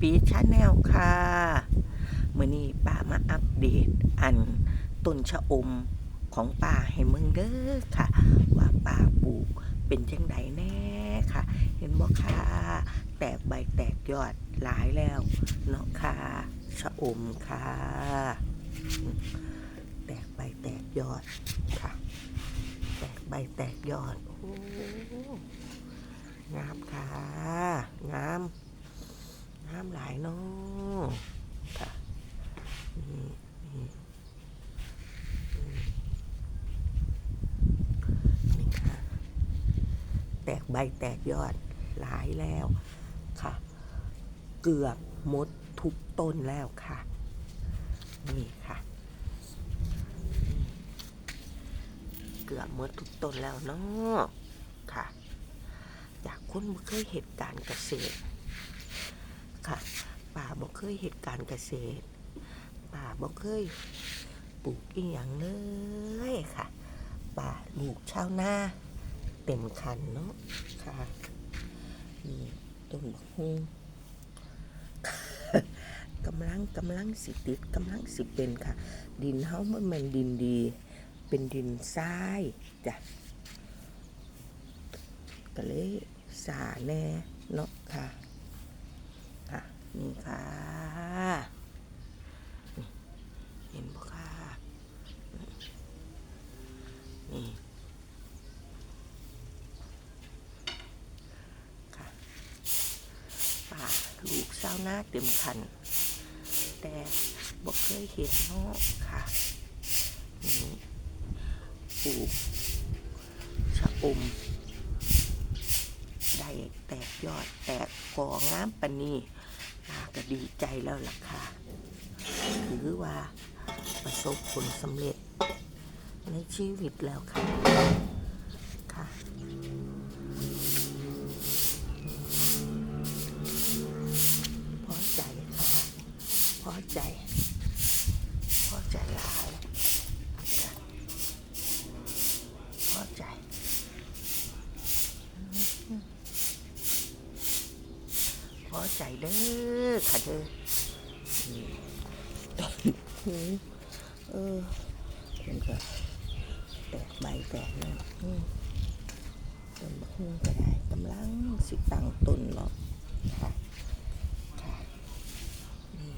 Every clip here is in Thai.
ปีชาแนลค่ะมื่อนี้ป้ามาอัปเดต อันต้นชะอมของป้าให้มึงเด้อค่ะ ว่าป้าปลูกเป็นจังไดแน่ค่ะ เห็นบ่ค่ะ แตกใบแตกยอดหลายแล้วเนาะค่ะชะอมค่ะ แตกใบแตกยอดค่ะ แตกใบแตกยอดโอ้งามค่ะงามายเนาะค่ะนี่นี่ค่ะ แตกใบแตกยอดหลายแล้วค่ะ เกือบมดทุกต้นแล้วค่ะ นี่ค่ะ เกือบมดทุกต้นแล้วเนาะค่ะอยากคนบ่เคยเหตุการณ์เกษตร ค่ะ ป่าบ่เคยเหตุการณ์เกษตร ป่าบ่เคยปลูกอีหยังเลยค่ะ ป่าลูกชาวนาเต็มคันเนาะค่ะนี่ต้นบักฮุงกำลังกำลังสิติดกำลังสิเป็นค่ะ ดินเฮามันแม่นดินดี เป็นดินทรายจ้ะก็เลยสาแน่เนาะค่ะ นี่ค่ะ เห็นบ่ค่ะ นี่ค่ะป่าลูกเศร้าหน้าเต็มคัน แต่บ่เคยเห็นเนาะค่ะ นี่ปลูกชะอมได้แตกยอดแตกกองามปนี้ ก็ดีใจแล้วล่ะค่ะถือว่าประสบผลสำเร็จในชีวิตแล้วค่ะ ค่ะพอใจค่ะพอใจ พอใจหลายค่ะพอใจ พ อใจเด้อค่ะเด้ออืมอืมเออมันก็แตกใบแตกนั่นอืมต้นบักฮุ่งก็ได้กำลังสิตังต้นเนาะค่ะค่ะนี่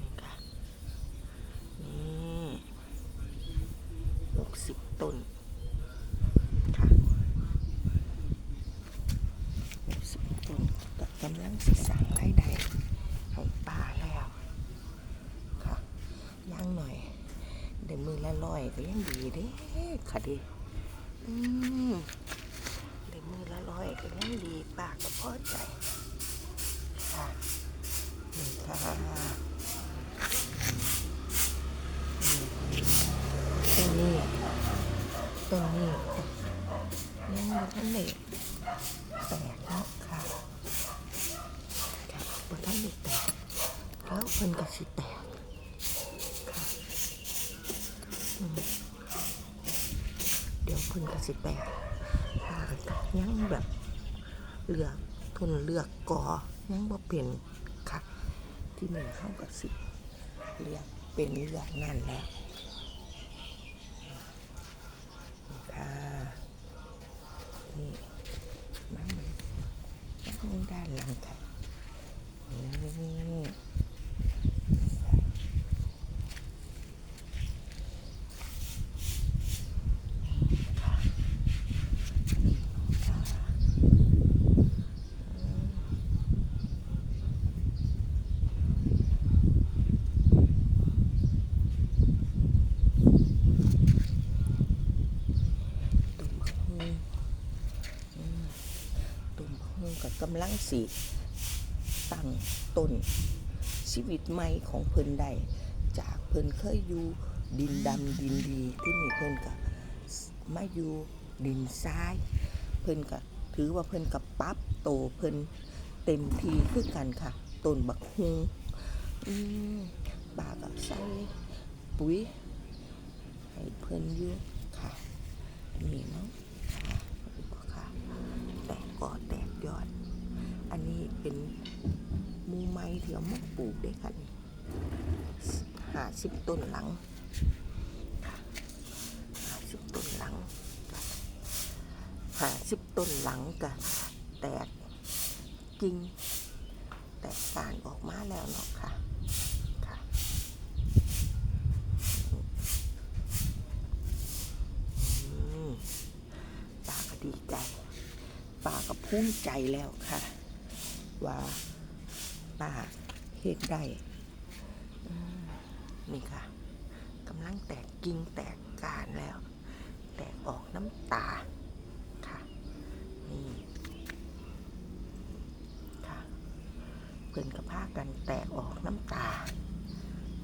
นี่ค่ะนี่หกสิบต้น ค่ะหกสิบต้น ก็กำลังศึกษางรายได้ให้ป้าแล้วค่ะย่างหน่อยได้มือละร้อยก็ยังดีเด้ค่ะดิอืมได้มือละร้อยก็ยังดีปาก็พอใจค่ะนี่ค่ะต้นนี้ต้นนี้ยังบ่ทันได้แตกเนาะค่ะค่ะบ่ทันได้แตก แล้วเพิ่นก็สิแตกเดี๋ยวเพิ่นก็สิแตกยังแบบเลือกทนเลือกกอยังบ่เป็นค่ะ ที่นี่เข้าก็สิเลือกเป็นเลือกนั่นแหล้วค่ะนี่มันมันด้านหลังค่ะนี่ค่ะนี่ค่ะตุ่มบักฮุงอืมตุ่มบั กับกำลังสีตั้งต้นชีวิตใหม่ของเพิ่นได้จากเพิ่นเคยอยู่ดินดำดินดีที่นี่เพิ่นก็มาอยู่ดินทราย เพิ่นก็ถือว่าเพิ่นกับปรับโตเพิ่นเต็มทีคือกันค่ะต้นบักฮุงปากับใส่ปุ๋ยให้เพิ่นอยู่ค่ะนี่เนาะค่ะค่ะ แตกกอแตกยอด เอามาปลูกได้ค่ะนี่ห้าสิบต้นหลังห้าสิบต้นหลังห้าสิบต้นหลังก็แตกกิ่งแตกการออกมาแล้วเนาะค่ะปากดีใจป้าก็ภูมิใจแล้วค่ะ ว่าป้าเฮ็ดได้นี่ค่ะกำลังแตกกิ่งแตกการแล้ว แตกออกน้ำตาค่ะนี่ค่ะเพิ่นกับผ้ากันแตกออกน้ำตา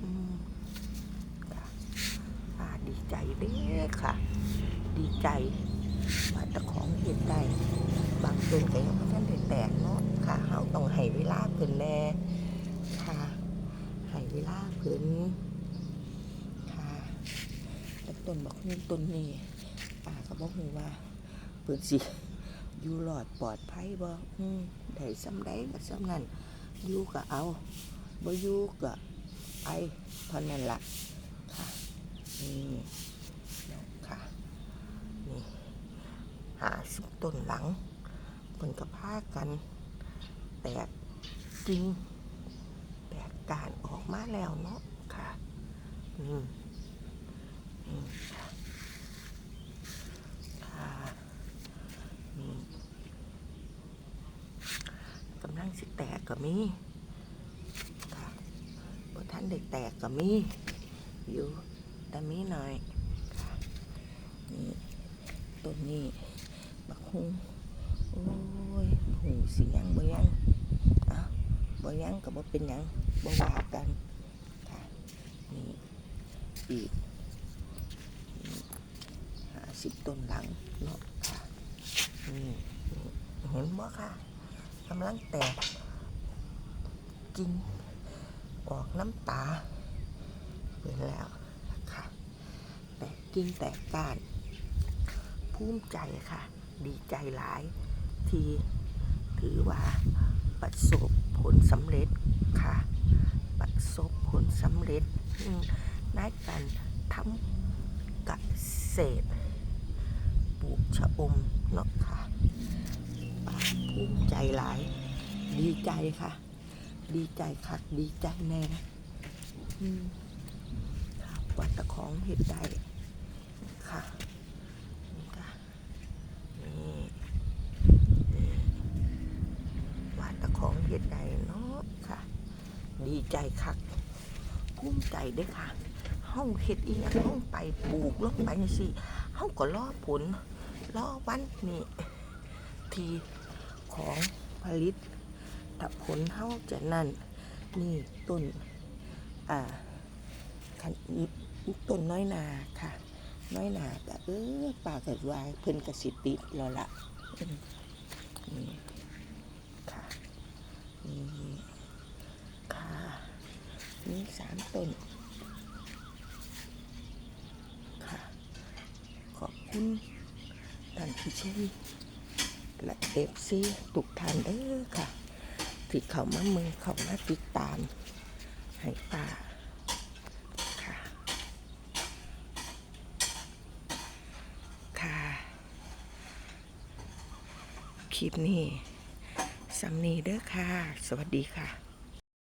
อืมค่ะป้าดีใจเด้ค่ะ ดีใจว่าตะของเห็นได้ บางต้นก็ยังไม่ทันได้แตกเนาะค่ะเฮาต้องให้เวลาเพิ่นแน่ค่ะให้เวลาเพิ่นค่ะแต่ต้นบอกนี่ต้นนี้ป้าก็บอกฮู้ว่าเพิ่นสิอยู่รอดปลอดภัยบ่อืมได้ซ้ำใดก็ซ้ำนั้นอยู่ก็เอาบ่อยู่ก็ไปเท่านั้นล่ะค่ะนี่ค่ะนี่หาสิบต้นหลัง พิ่นก็พากัน แตกจริงแตกการออกมาแล้วเนาะค่ะอืมอืมค่ะค่ะนี่กำลังสิแตกก็มีค่ะบท่านได้แตกก็มีอยู่แต่มีหน่อยค่ะนี่ต้นนี้บักฮุงโอ้ ยหูสิยังบ่ยังอะบ่ยังก็บ่เป็นยังบ่ว่ากันค่ะนี่อีกห้าสิบต้นหลังเนาะค่ะนี่เห็นบ่ค่ะกำลังแตกกิ่งออกน้ำตาเห็นแล้วค่ะแตกกิ่งแตกก้านภูมิใจค่ะ ดีใจหลายที่ ถือว่าประสบผลสำเร็จค่ะ ประสบผลสำเร็จในการทำเกษตรปลูกชะอมเนาะค่ะภูมิใจหลาย ดีใจค่ะ ดีใจค่ะดีใจแน่ค่ะวัดตะของเห็ดได้ค่ะ นี่ค่ะนี่นี่วาดตะของเห็ดใดเนาะค่ะ ดีใจคักภูมิใจเด้อค่ะเฮาเฮ็ดอีกหยังไปปลูกลงไปจังซี่เฮาก็รอผลรอวันนี่ทีของผลิตถ้าผลเฮาจะนั่นนี่ต้นอ่าคันต้นน้อยนาค่ะ น้อยนาก็เออปากกัดวายเพิ่นกระสิติดแล้วละอืมนี่ค่ะนี่ค่ะนี่สามต้นค่ะ ขอบคุณท่านผู้ชมและเอฟซีทุกท่านเด้อค่ะ ที่เขามาเมืองเขามาติดตาม ให้ป้าค่ะ ค่ะ คลิปนี้สำนีเด้อค่ะ สวัสดีค่ะ